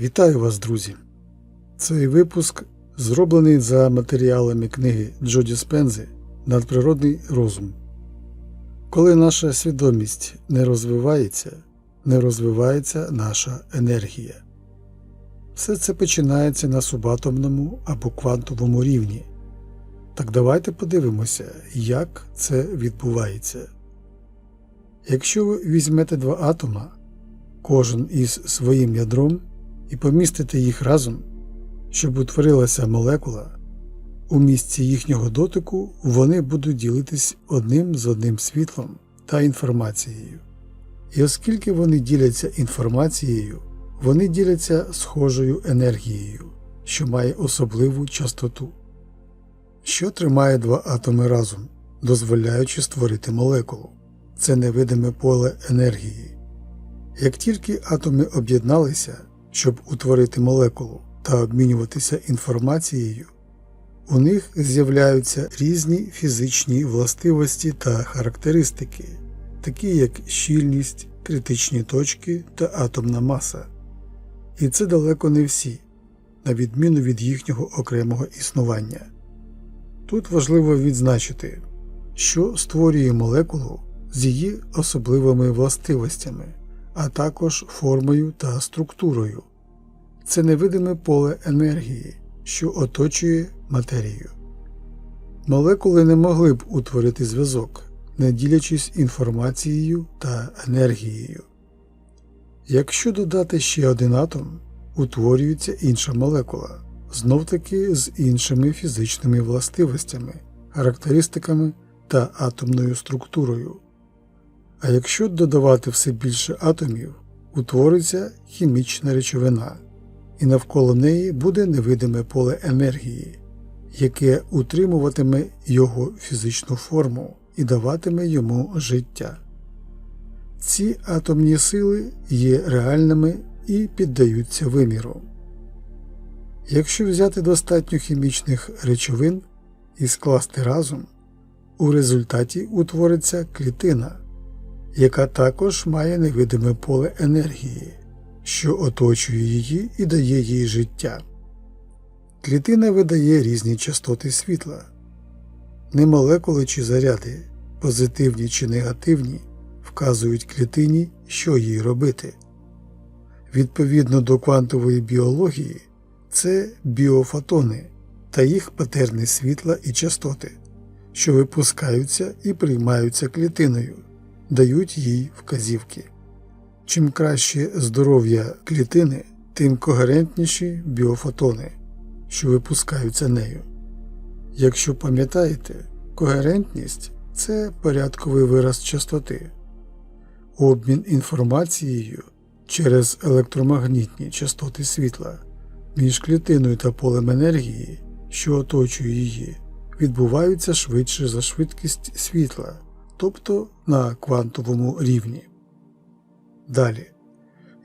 Вітаю вас, друзі! Цей випуск зроблений за матеріалами книги Джоді Спензи Надприродний розум. Коли наша свідомість не розвивається, не розвивається наша енергія. Все це починається на субатомному або квантовому рівні. Так давайте подивимося, як це відбувається. Якщо ви візьмете два атома, кожен із своїм ядром, і помістите їх разом, щоб утворилася молекула, у місці їхнього дотику вони будуть ділитись одним з одним світлом та інформацією. І оскільки вони діляться інформацією, вони діляться схожою енергією, що має особливу частоту, що тримає два атоми разом, дозволяючи створити молекулу. Це невидиме поле енергії. Як тільки атоми об'єдналися, щоб утворити молекулу та обмінюватися інформацією, у них з'являються різні фізичні властивості та характеристики, такі як щільність, критичні точки та атомна маса. І це далеко не всі, на відміну від їхнього окремого існування. Тут важливо відзначити, що створює молекулу з її особливими властивостями, а також формою та структурою. Це невидиме поле енергії, що оточує матерію. Молекули не могли б утворити зв'язок, не ділячись інформацією та енергією. Якщо додати ще один атом, утворюється інша молекула, знов таки з іншими фізичними властивостями, характеристиками та атомною структурою. А якщо додавати все більше атомів, утвориться хімічна речовина, і навколо неї буде невидиме поле енергії, яке утримуватиме його фізичну форму і даватиме йому життя. Ці атомні сили є реальними і піддаються виміру. Якщо взяти достатньо хімічних речовин і скласти разом, у результаті утвориться клітина, яка також має невидиме поле енергії, що оточує її і дає їй життя. Клітина видає різні частоти світла, не молекули чи заряди, позитивні чи негативні, вказують клітині, що їй робити. Відповідно до квантової біології, це біофотони та їх патерни світла і частоти, що випускаються і приймаються клітиною, дають їй вказівки. Чим краще здоров'я клітини, тим когерентніші біофотони, що випускаються нею. Якщо пам'ятаєте, когерентність це порядковий вираз частоти, обмін інформацією через електромагнітні частоти світла між клітиною та полем енергії, що оточує її, відбуваються швидше за швидкість світла, тобто на квантовому рівні. Далі,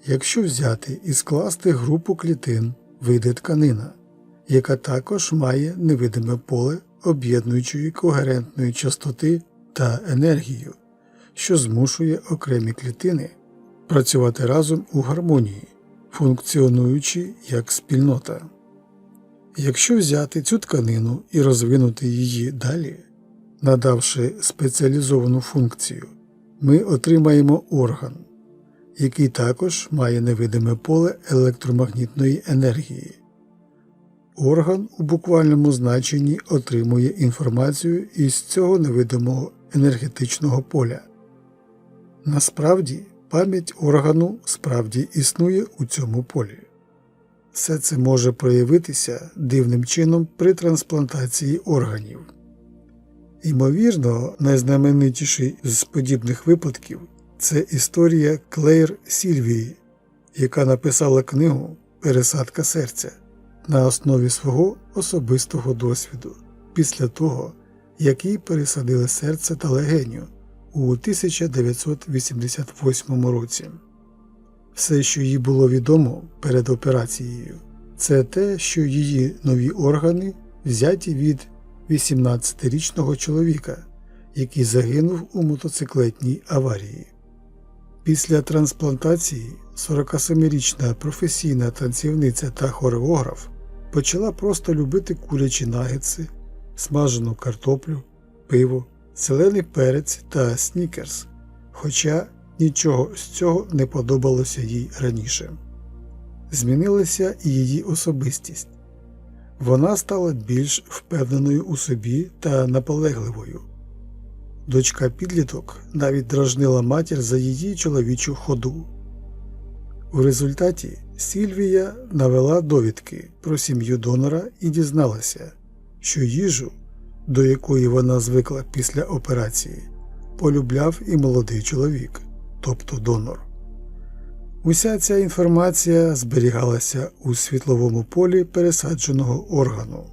якщо взяти і скласти групу клітин, вийде тканина, яка також має невидиме поле об'єднуючої когерентної частоти та енергію, що змушує окремі клітини працювати разом у гармонії, функціонуючи як спільнота. Якщо взяти цю тканину і розвинути її далі, надавши спеціалізовану функцію, ми отримаємо орган, який також має невидиме поле електромагнітної енергії. Орган у буквальному значенні отримує інформацію із цього невидимого енергетичного поля. Насправді, пам'ять органу справді існує у цьому полі. Все це може проявитися дивним чином при трансплантації органів. Ймовірно, найзнаменитіший з подібних випадків це історія Клеєр Сільвії, яка написала книгу Пересадка серця на основі свого особистого досвіду після того, як їй пересадили серце та легеню у 1988 році. Все, що їй було відомо перед операцією, це те, що її нові органи взяті від 18-річного чоловіка, який загинув у мотоциклетній аварії. Після трансплантації 47-річна професійна танцівниця та хореограф почала просто любити курячі нагетси, смажену картоплю, пиво, зелений перець та снікерс, хоча нічого з цього не подобалося їй раніше. Змінилася і її особистість. Вона стала більш впевненою у собі та наполегливою. Дочка підліток навіть дражнила матір за її чоловічу ходу. У результаті Сільвія навела довідки про сім'ю донора і дізналася, що їжу, до якої вона звикла після операції, полюбляв і молодий чоловік, тобто донор. Уся ця інформація зберігалася у світловому полі пересадженого органу.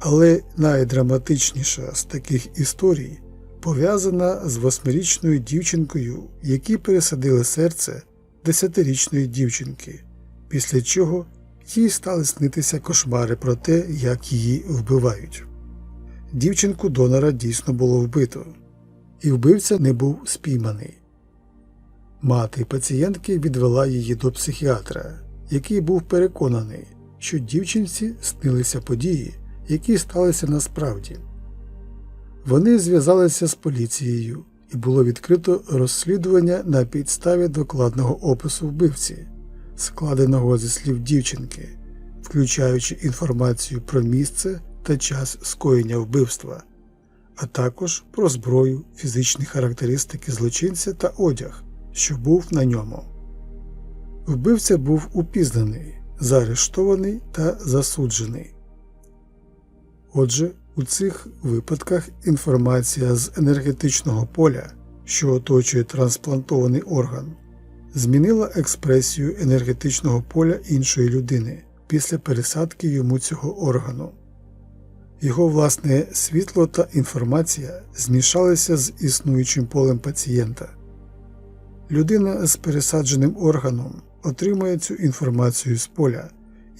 Але найдраматичніша з таких історій пов'язана з восьмирічною дівчинкою, якій пересадили серце десятирічної дівчинки, після чого їй стали снитися кошмари про те, як її вбивають. Дівчинку донора дійсно було вбито, і вбивця не був спійманий. Мати пацієнтки відвела її до психіатра, який був переконаний, що дівчинці снилися події, які сталися насправді. Вони зв'язалися з поліцією і було відкрито розслідування на підставі докладного опису вбивці, складеного зі слів дівчинки, включаючи інформацію про місце та час скоєння вбивства, а також про зброю, фізичні характеристики злочинця та одяг, що був на ньому. Вбивця був упізнаний, заарештований та засуджений. Отже, у цих випадках інформація з енергетичного поля, що оточує трансплантований орган, змінила експресію енергетичного поля іншої людини після пересадки йому цього органу. Його власне світло та інформація змішалися з існуючим полем пацієнта. Людина з пересадженим органом отримує цю інформацію з поля,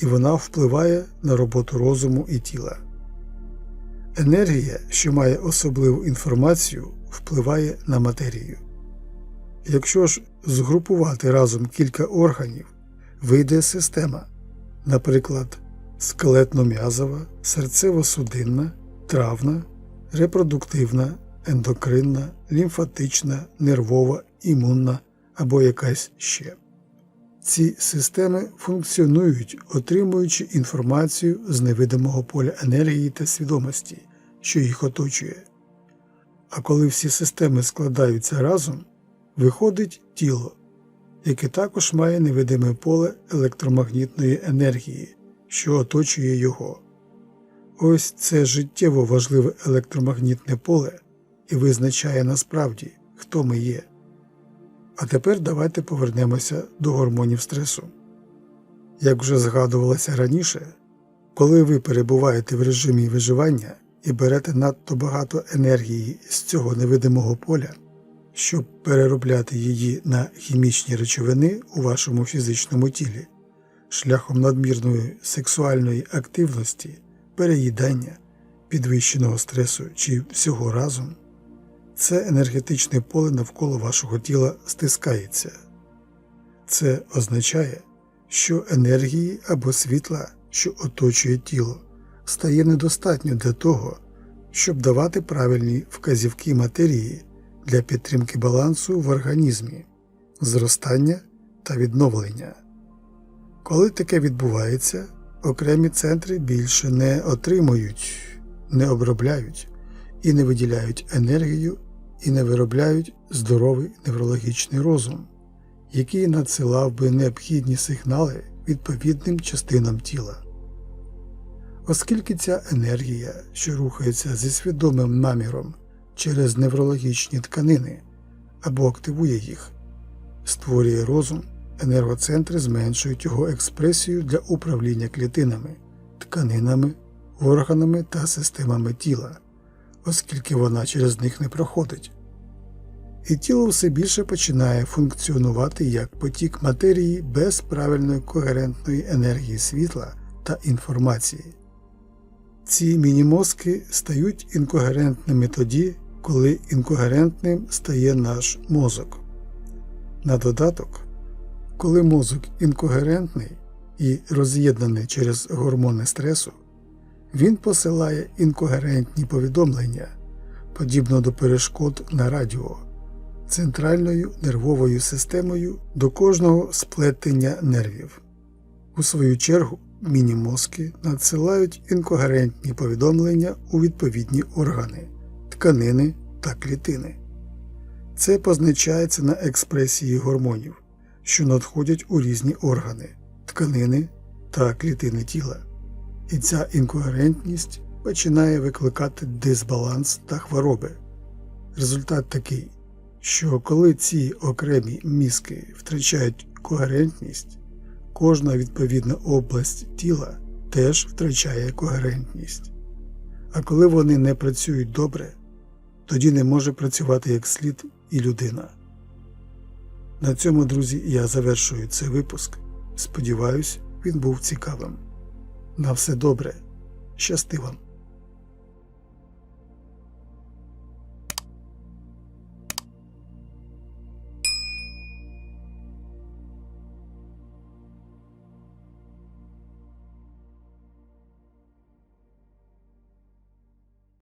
і вона впливає на роботу розуму і тіла. Енергія, що має особливу інформацію, впливає на матерію. Якщо ж згрупувати разом кілька органів, вийде система, наприклад, скелетно-м'язова, серцево-судинна, травна, репродуктивна, ендокринна, лімфатична, нервова, імунна або якась ще. Ці системи функціонують, отримуючи інформацію з невидимого поля енергії та свідомості, що їх оточує. А коли всі системи складаються разом, виходить тіло, яке також має невидиме поле електромагнітної енергії, що оточує його. Ось це життєво важливе електромагнітне поле і визначає насправді, хто ми є. А тепер давайте повернемося до гормонів стресу. Як вже згадувалося раніше, коли ви перебуваєте в режимі виживання і берете надто багато енергії з цього невидимого поля, щоб переробляти її на хімічні речовини у вашому фізичному тілі, шляхом надмірної сексуальної активності, переїдання, підвищеного стресу чи всього разом це енергетичне поле навколо вашого тіла стискається. Це означає, що енергії або світла, що оточує тіло, стає недостатньо для того, щоб давати правильні вказівки матерії для підтримки балансу в організмі, зростання та відновлення. Коли таке відбувається, окремі центри більше не отримують, не обробляють і не виділяють енергію і не виробляють здоровий неврологічний розум, який надсилав би необхідні сигнали відповідним частинам тіла. Оскільки ця енергія, що рухається зі свідомим наміром через неврологічні тканини або активує їх, створює розум, енергоцентри зменшують його експресію для управління клітинами, тканинами, органами та системами тіла оскільки вона через них не проходить. І тіло все більше починає функціонувати як потік матерії без правильної когерентної енергії світла та інформації. Ці мінімозки стають інкогерентними тоді, коли інкогерентним стає наш мозок. На додаток, коли мозок інкогерентний і роз'єднаний через гормони стресу, він посилає інкогерентні повідомлення, подібно до перешкод на радіо, центральною нервовою системою до кожного сплетення нервів. У свою чергу, міні-мозки надсилають інкогерентні повідомлення у відповідні органи, тканини та клітини. Це позначається на експресії гормонів, що надходять у різні органи, тканини та клітини тіла. І ця інкогерентність починає викликати дисбаланс та хвороби. Результат такий, що коли ці окремі мізки втрачають когерентність, кожна відповідна область тіла теж втрачає когерентність. А коли вони не працюють добре, тоді не може працювати як слід і людина. На цьому, друзі, я завершую цей випуск. Сподіваюсь, він був цікавим. На все добре, щасти вам!